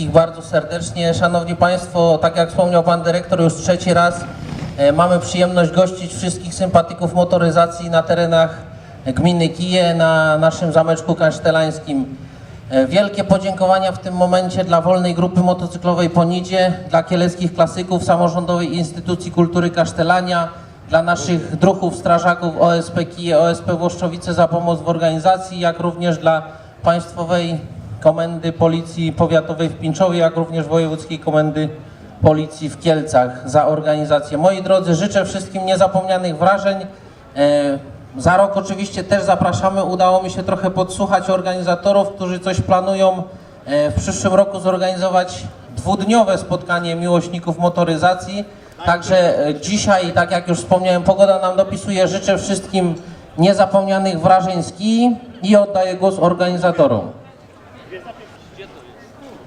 wszystkich bardzo serdecznie. Szanowni Państwo, tak jak wspomniał Pan Dyrektor, już trzeci raz e, mamy przyjemność gościć wszystkich sympatyków motoryzacji na terenach gminy Kije, na naszym zameczku kasztelańskim. E, Wielkie podziękowania w tym momencie dla Wolnej Grupy Motocyklowej Ponidzie, dla kieleckich klasyków Samorządowej Instytucji Kultury Kasztelania, dla naszych druhów, strażaków OSP Kije, OSP Włoszczowice za pomoc w organizacji, jak również dla Państwowej Komendy Policji Powiatowej w Pińczowie, jak również Wojewódzkiej Komendy Policji w Kielcach za organizację. Moi drodzy, życzę wszystkim niezapomnianych wrażeń. E, Za rok oczywiście też zapraszamy. Udało mi się trochę podsłuchać organizatorów, którzy coś planują e, w przyszłym roku zorganizować dwudniowe spotkanie miłośników motoryzacji. Także e, dzisiaj, tak jak już wspomniałem, pogoda nam dopisuje. Życzę wszystkim niezapomnianych wrażeń z kij i oddaję głos organizatorom.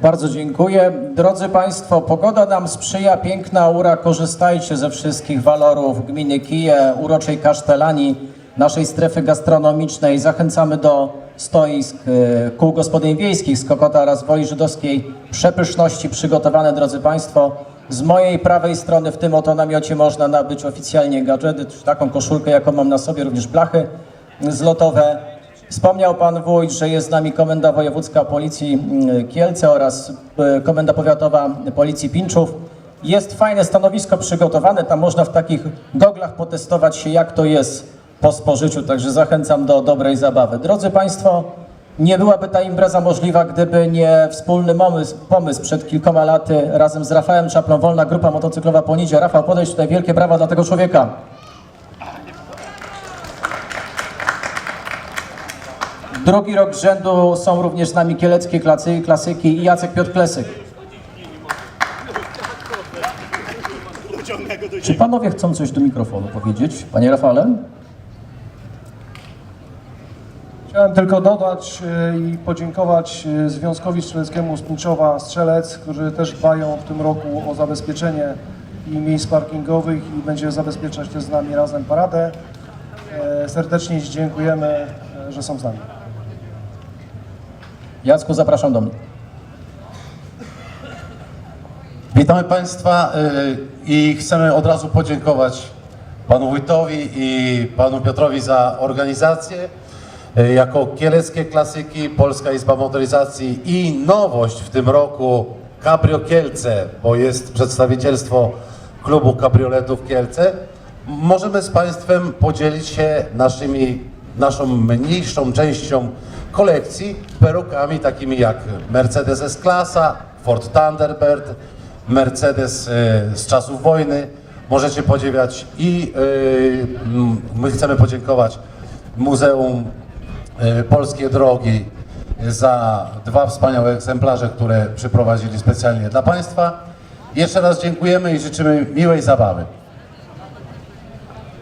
Bardzo dziękuję. Drodzy Państwo, pogoda nam sprzyja, piękna aura. Korzystajcie ze wszystkich walorów gminy Kije, uroczej kasztelanii, naszej strefy gastronomicznej. Zachęcamy do stoisk e, kół gospodyń wiejskich z Kokota oraz Woli Żydowskiej. Przepyszności przygotowane, drodzy Państwo. Z mojej prawej strony w tym oto namiocie można nabyć oficjalnie gadżety, taką koszulkę, jaką mam na sobie, również blachy zlotowe. Wspomniał Pan Wójt, że jest z nami Komenda Wojewódzka Policji mm, Kielce oraz e, Komenda Powiatowa Policji Pinczów. Jest fajne stanowisko przygotowane, tam można w takich goglach potestować się, jak to jest po spożyciu, także zachęcam do dobrej zabawy. Drodzy Państwo, nie byłaby ta impreza możliwa, gdyby nie wspólny pomysł, pomysł przed kilkoma laty razem z Rafałem Czaplą, Wolna Grupa Motocyklowa Ponidzie. Rafał, podejdź tutaj, wielkie brawa dla tego człowieka. Drugi rok z rzędu są również z nami kieleckie klasy, klasyki i Jacek Piotr Klesyk. Czy panowie chcą coś do mikrofonu powiedzieć? Panie Rafale? Chciałem tylko dodać e, i podziękować e, Związkowi Strzeleckiemu z Pińczowa Strzelec, którzy też dbają w tym roku o zabezpieczenie i miejsc parkingowych i będzie zabezpieczać też z nami razem paradę. E, Serdecznie dziękujemy, że są z nami. Jacku, zapraszam do mnie. Witamy Państwa y, i chcemy od razu podziękować Panu Wójtowi i Panu Piotrowi za organizację. Y, Jako Kieleckie Klasyki, Polska Izba Motoryzacji i nowość w tym roku Cabrio Kielce, bo jest przedstawicielstwo klubu kabrioletów Kielce, możemy z Państwem podzielić się naszymi, naszą mniejszą częścią kolekcji perukami takimi jak Mercedes S-Klasa, Ford Thunderbird, Mercedes e, z czasów wojny możecie podziwiać i m, my chcemy podziękować Muzeum y, Polskie Drogi za dwa wspaniałe egzemplarze, które przyprowadzili specjalnie dla Państwa. Jeszcze raz dziękujemy i życzymy miłej zabawy.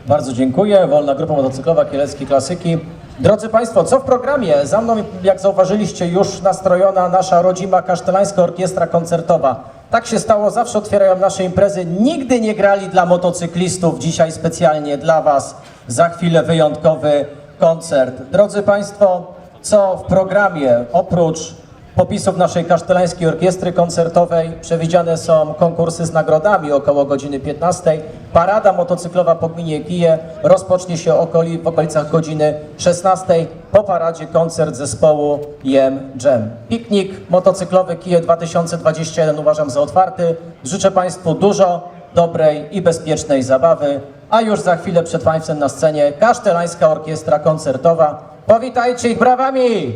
Bardzo dziękuję. Wolna Grupa Motocyklowa Kieleckie Klasyki. Drodzy Państwo, co w programie? Za mną, jak zauważyliście, już nastrojona nasza rodzima kasztelańska orkiestra koncertowa. Tak się stało, zawsze otwierają nasze imprezy. Nigdy nie grali dla motocyklistów, dzisiaj specjalnie dla Was. Za chwilę wyjątkowy koncert. Drodzy Państwo, co w programie oprócz popisów naszej kasztelańskiej orkiestry koncertowej przewidziane są konkursy z nagrodami około godziny 15. Parada motocyklowa po gminie Kije rozpocznie się okoli, w okolicach godziny 16. Po paradzie koncert zespołu Jem Jam. Piknik motocyklowy Kije 2021 uważam za otwarty. Życzę Państwu dużo dobrej i bezpiecznej zabawy. A już za chwilę przed Państwem na scenie kasztelańska orkiestra koncertowa. Powitajcie ich brawami!